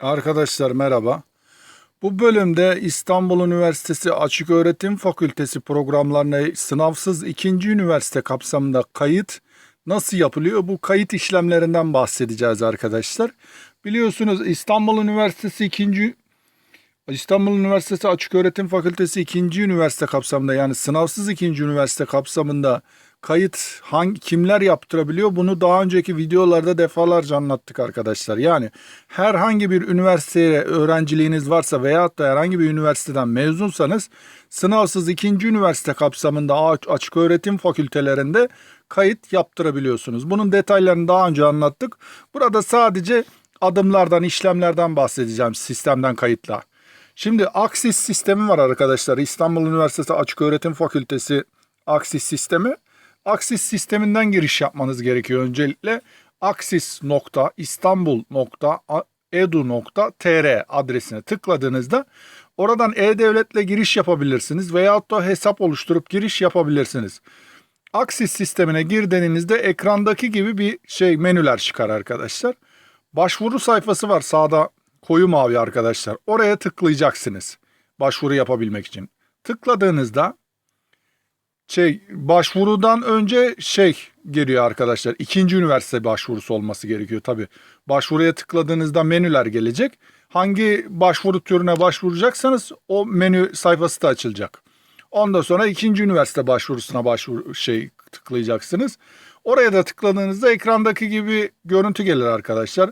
Arkadaşlar merhaba. Bu bölümde İstanbul Üniversitesi Açıköğretim Fakültesi programlarına sınavsız ikinci üniversite kapsamında kayıt nasıl yapılıyor? Bu kayıt işlemlerinden bahsedeceğiz arkadaşlar. Biliyorsunuz İstanbul Üniversitesi ikinci İstanbul Üniversitesi Açıköğretim Fakültesi ikinci üniversite kapsamında yani sınavsız ikinci üniversite kapsamında kayıt hangi kimler yaptırabiliyor? Bunu daha önceki videolarda defalarca anlattık arkadaşlar. Yani herhangi bir üniversiteye öğrenciliğiniz varsa veyahut da herhangi bir üniversiteden mezunsanız sınavsız ikinci üniversite kapsamında açık öğretim fakültelerinde kayıt yaptırabiliyorsunuz. Bunun detaylarını daha önce anlattık. Burada sadece adımlardan, işlemlerden bahsedeceğim sistemden kayıtla. Şimdi Aksis sistemi var arkadaşlar. İstanbul Üniversitesi Açıköğretim Fakültesi Aksis sistemi. Aksis sisteminden giriş yapmanız gerekiyor öncelikle. aksis.istanbul.edu.tr adresine tıkladığınızda oradan e-devletle giriş yapabilirsiniz veyahut da hesap oluşturup giriş yapabilirsiniz. Aksis sistemine girdiğinizde ekrandaki gibi bir şey menüler çıkar arkadaşlar. Başvuru sayfası var sağda koyu mavi arkadaşlar. Oraya tıklayacaksınız başvuru yapabilmek için. Tıkladığınızda şey başvurudan önce şey geliyor arkadaşlar. İkinci üniversite başvurusu olması gerekiyor tabi. Başvuruya tıkladığınızda menüler gelecek. Hangi başvuru türüne başvuracaksanız o menü sayfası da açılacak. Ondan sonra ikinci üniversite başvurusuna başvuru şey tıklayacaksınız. Oraya da tıkladığınızda ekrandaki gibi görüntü gelir arkadaşlar.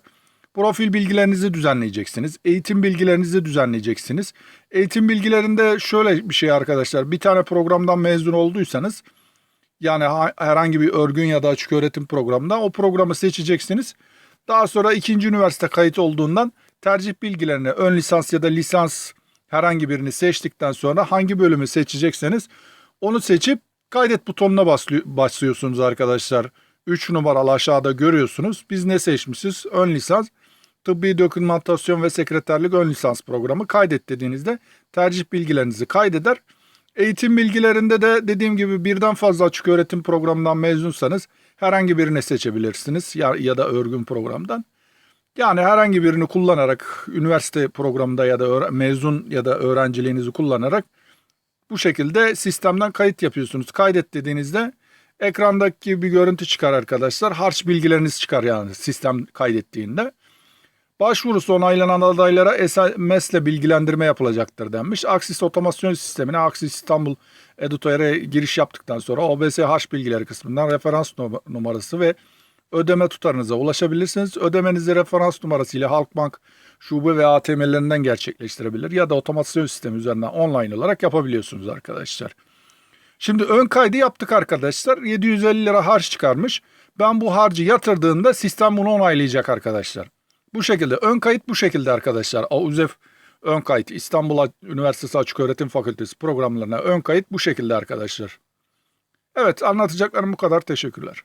Profil bilgilerinizi düzenleyeceksiniz. Eğitim bilgilerinizi düzenleyeceksiniz. Eğitim bilgilerinde şöyle bir şey arkadaşlar. Bir tane programdan mezun olduysanız yani herhangi bir örgün ya da açık öğretim programında o programı seçeceksiniz. Daha sonra ikinci üniversite kayıt olduğundan tercih bilgilerini ön lisans ya da lisans herhangi birini seçtikten sonra hangi bölümü seçecekseniz onu seçip kaydet butonuna basıyorsunuz arkadaşlar. 3 numaralı aşağıda görüyorsunuz. Biz ne seçmişiz? Ön lisans. Tıbbi dokümantasyon ve sekreterlik ön lisans programı kaydet dediğinizde tercih bilgilerinizi kaydeder. Eğitim bilgilerinde de dediğim gibi birden fazla açık öğretim programından mezunsanız herhangi birini seçebilirsiniz ya, ya da örgün programdan. Yani herhangi birini kullanarak üniversite programında ya da mezun ya da öğrenciliğinizi kullanarak bu şekilde sistemden kayıt yapıyorsunuz. Kaydet dediğinizde ekrandaki bir görüntü çıkar arkadaşlar. Harç bilgileriniz çıkar yani sistem kaydettiğinde. Başvurusu onaylanan adaylara SMS ile bilgilendirme yapılacaktır denmiş. Aksis otomasyon sistemine Aksis İstanbul Edutör'e giriş yaptıktan sonra OBSH bilgileri kısmından referans numarası ve ödeme tutarınıza ulaşabilirsiniz. Ödemenizi referans numarası ile Halkbank şube ve ATM'lerinden gerçekleştirebilir ya da otomasyon sistemi üzerinden online olarak yapabiliyorsunuz arkadaşlar. Şimdi ön kaydı yaptık arkadaşlar. 750 lira harç çıkarmış. Ben bu harcı yatırdığımda sistem bunu onaylayacak arkadaşlar. Bu şekilde ön kayıt bu şekilde arkadaşlar. AUZEF ön kayıt İstanbul Üniversitesi Açıköğretim Fakültesi programlarına ön kayıt bu şekilde arkadaşlar. Evet anlatacaklarım bu kadar. Teşekkürler.